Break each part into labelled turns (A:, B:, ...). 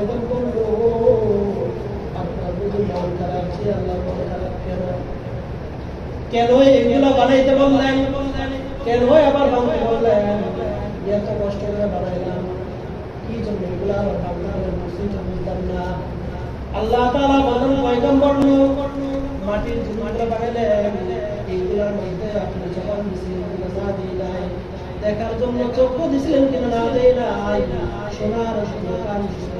A: আবেদন করব আপনার যদি মন খারাপ সে আল্লাহ মন খারাপ কেন কেন এগুলো বানাইতে বললেন? কেন আবার ভাঙতে বললেন? এত কষ্ট করে বানাইলাম। কি জন্য? এগুলো আবার ভাঙতে হবে বুঝতে বুঝলাম না। আল্লাহ তাআলা বলেন পয়গম্বর নূহ মাটির জিনিসগুলো বানাইলেন। এইগুলোর মধ্যে আপনি যখন দিছিলেন না দিই নাই, দেখার জন্য চক্ষু দিছিলেন কিনা না দেই নাই শোনার জন্য কান দিছিলেন না দিই নাই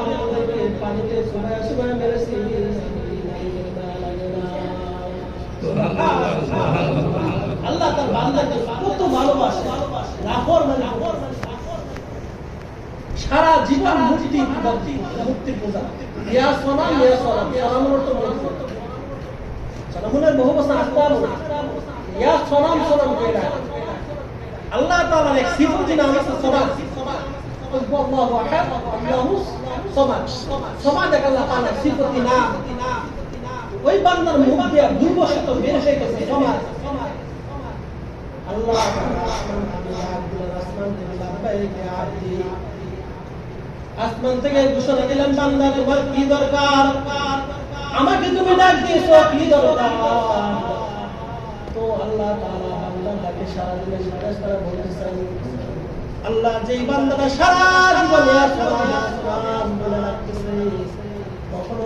A: আল্লাহ তার বান্দাকে কত ভালোবাসে। নাফর মানে সারা জীবন মুক্তি মুক্তি পূজা। ইয়া সনাম ইয়া সনাম সনামের অর্থ মুক্তি সনামুনের বহু বছর আসতাম ইয়া সনাম সনাম কইরা। আল্লাহ তাআলার এক সিফতি নাম আছে সনাম আল্লাহু আহাদ, আল্লাহু সমাদ। সমাদ এক আল্লাহ তাআলার সিফতি নাম ওই বান্দার মুখ দিয়া দুর্বশত বের হয়ে আল্লাহ আসমান থেকে ঘোষণা দিলেন বান্দা তোমার কি দরকার? আমাকে তুমি ডাক দিয়েছ, কি দরকার? তো আল্লাহ তাআলা বান্দার ডাকে সারা দিলেন ফেরেশতারা বলতেছেন, আল্লাহ যেই বান্দাটা সারা কখনো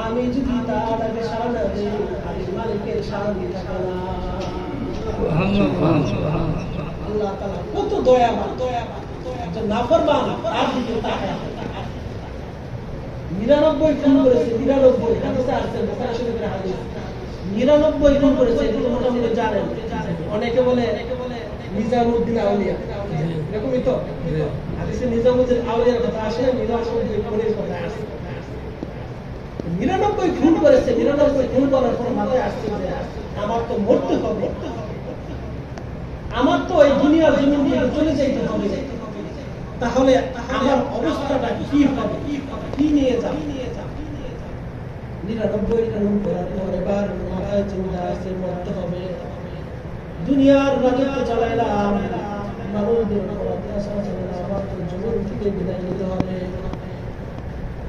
A: আমি যদি সারা মালিকের কত নিরানব্বই খুন করেছে নিরানব্বই খুন করেছে জানেন অনেকে বলে নিজামুদ্দিন আউলিয়া এরকমই তো নিজামুদ্দিন আউলিয়ার কথা আসে নিজামুদ্দিন কথা আসে নিরানব্বই খুন করেছে, নিরানব্বই খুন করার পর মাথায় আসছে যে আমার তো মরতে হবে। আমার তো এই দুনিয়ার জমিন থেকে চলে যাইতে হবে। তাহলে আমার অবস্থাটা কি হবে? কি নিয়ে যাব? নিরানব্বই খুন হবে। দুনিয়ার আমার তো জমিন থেকে বিদায় নিতে হবে।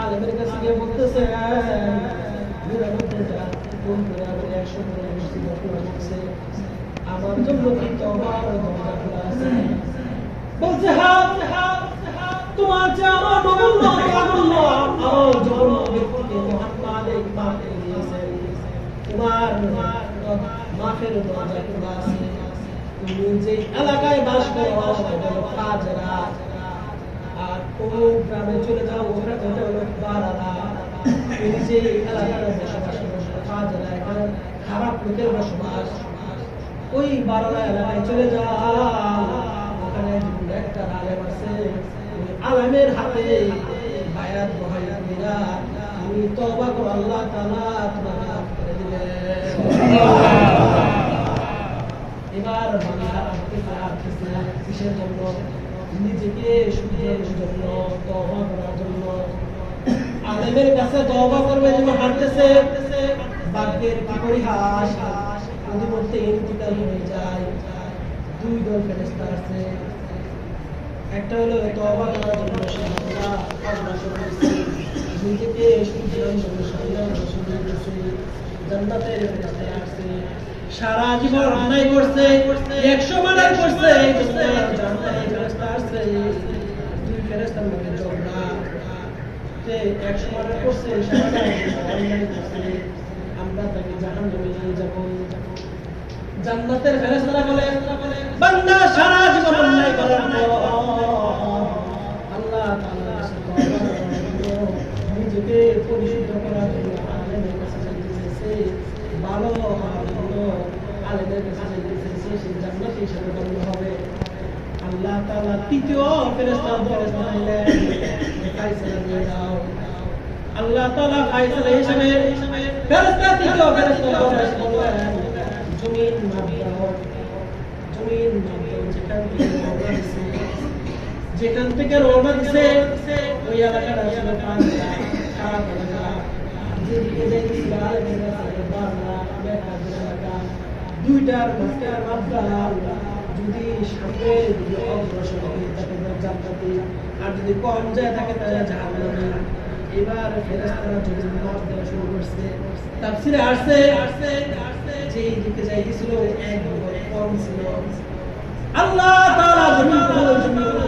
A: আলেমের ঘটনা ঘটছে আমার জন্য তোমার দরজা খোলা আছে। বলছে হ্যাঁ হ্যাঁ তোমার যে তোমার মাফের দরজা খোলা আছে। তুমি যে এলাকায় বাস করো সেটা হলো কাজরা কোন গ্রামে চলে যাও ওটা ওটা হলো বারারা তুমি যে খারাপ লোকের বসবাস। ওই বারোলা এলাকায় চলে যান ওখানে একটা আলেম আছে আলেমের হাতে বায়াত বহাইয়া দিরা তুমি তওবা করো, আল্লাহ তাআলা তোমাকে মাফ করে দিবেন এবার বাংলা আসতেছে আসতেছে কিসের জন্য। নিজেকে আলেমের কাছে তওবা করবে যেন হাঁটতেছে কি পরিহাস মধ্যে ইন্তিকাল হয়ে যায়, দুই দল ফেরেস্তা আছে। একটা হলো তওবা করার জন্য নিজেকে জান্নাতের ফেরেস্তা আসছে। সারা জীবন অন্যায় করছে, একশো মার্ডার করছে জান্নাতের দুই ফেরেস্তার মধ্যে যে একশো মার্ডার করছে আমরা তাকে জাহান নামে নিয়ে যাব জান্নাতের ফেরেশতারা বলে বান্দা সারা জীবন অন্যায় করার আল্লাহ নিজেকে পরিশুদ্ধ করার জন্য আলেমের কাছে যাইতে চেয়েছে ভালো হওয়ার জন্য আলেমের কাছে যাইতে চেয়েছে সে জান্নাত হিসেবে গণ্য হবে আল্লাহ তাআলা তৃতীয় ফেরেশতার দলে বানাইলেন ফাইসালা দিয়ে দাও আল্লাহ তাআলা ফাইসালা হিসেবে ফেরেশতা তৃতীয় ফেরেশতার দলে এসে বললেন জমিন মাপ দাও জমিন মাপ দাও যেখান থেকে রওনা দিছে যেখান থেকে রওনা দিছে ওই এলাকাটা আসলে পাঁচটা খারাপ এলাকা যেদিকে যাইতেছি আলেমের কাছে বাংলা বেকার এলাকা দুইটার মাঝখানে মাপ দাও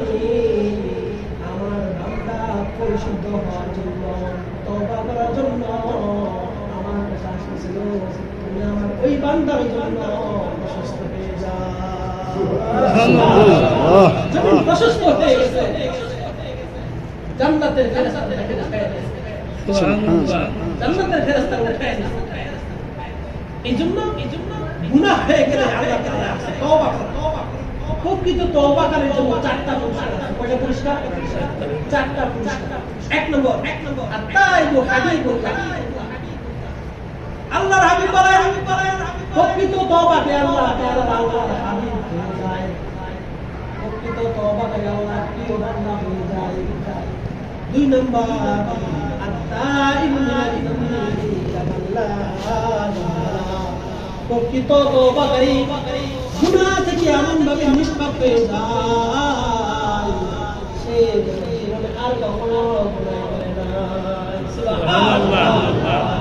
A: যে আমার বান্দা পরিশুদ্ধ হওয়ার জন্য তওবা করার জন্য আমার কাছে আসছিল তুমি আমার ওই বান্দার জন্য প্রশস্ত হয়ে যাও। হয়ে জান্নাতের ফেরেশতারা উঠায় দিয়েছে এই জন্য গুনাহ হয়ে গেলে আল্লাহ তাআলা আছে তওবা করো প্রকৃত তওবাকারীর জন্য চারটা পুরস্কার আছে কয়টা পুরস্কার চারটা পুরস্কার এক নম্বর এক নম্বর আত্তাইবু হাবিবুল আল্লাহর হাবিব বলেন। প্রকৃত তওবাকে আল্লাহ তাআলা আল্লাহর হাবিব হয়ে যায়। প্রকৃত তওবাকে আল্লাহ প্রিয় বান্দা হয়ে যায়। দুই নম্বর প্রকৃত তওবাকারী গুনাহ থেকে এমন ভাবে নিষ্পাপ হয়ে যায় সে আর কখনো গুনাহ করে না। সুবহানাল্লাহ।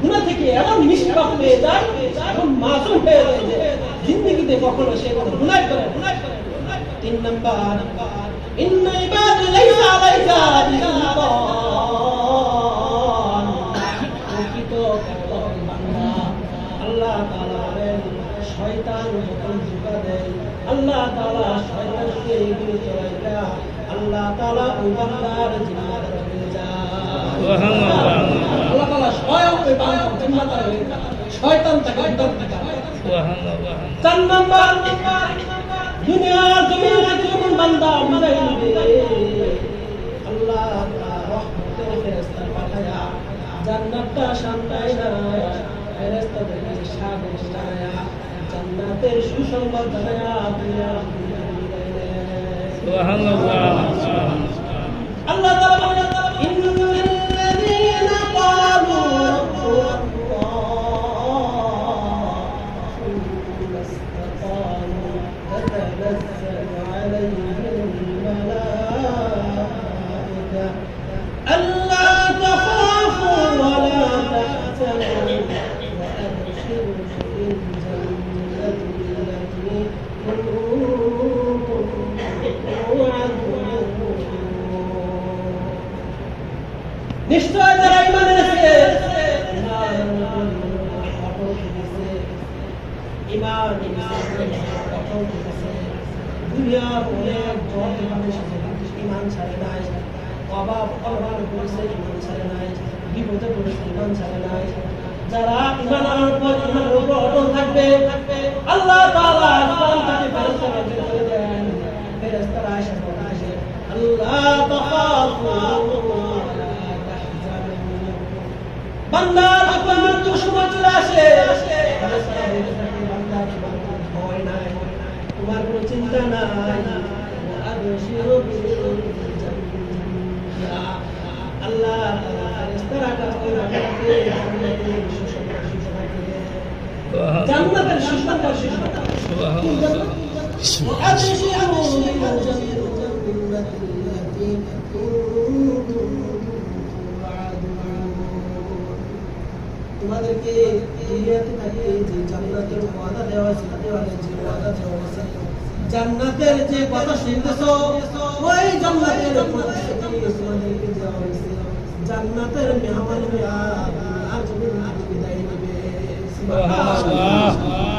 A: সে থেকে এমন নিষ্পাপ হয়ে যায়, এমন মাসুম হয়ে যায় জিন্দগিতে কখনো সে কোনো গুনাহ করে তিন নাম্বার আলাইকা বিসুলতান। প্রকৃত বান্দা, আল্লাহ শয়তান আল্লাহ তাআলা শয়তানকে এগিয়ে চলাইটা আল্লাহ তাআলা ওই স্বয়ং ওই বান্দার জিম্মাদার হয়ে শয়তান তাকে উদ্ধার দিতে চার নাম্বার দুনিয়ার জমিন যখন বান্দা বিদায় নিবে। আল্লাহ রহমতের ফেরেশতা পাঠায়া জান্নাতটা শান্তায় না ফেরেশতাদেরকে স্বাগত জানায়া জান্নাতের সুসংবাদ জানায়া দুনিয়ার জমিনে আল্লাহ নিশ্চয় যারা ইমান এনেছে। নাই অভাব অভাব করেছে ইমান ছাড়ে থাকবে, আল্লাহ তাআলা দেন। ফেরেশতারা এসে আল্লাহ ওয়ালা তাহজানু বান্দা যখন মৃত্যুর সময় চলে আসে তোমার কোনো চিন্তা নাই আল্লাহ জান্নাতের সুসংবাদ সুসংবাদ সুবহানাল্লাহ। তোমাদেরকে দুনিয়াতে থাকতে যে জান্নাতের ওয়াদা দেওয়া হয়েছে দেওয়া যে ওয়াদা দেওয়া হয়েছে। জান্নাতের যে কথা শুনতেছো, ওই জান্নাতের তোমাদেরকে দেওয়া হয়েছে। জান্নাতের মেহমান আর জমিন বিদায় নেবে। সুবহানাল্লাহ।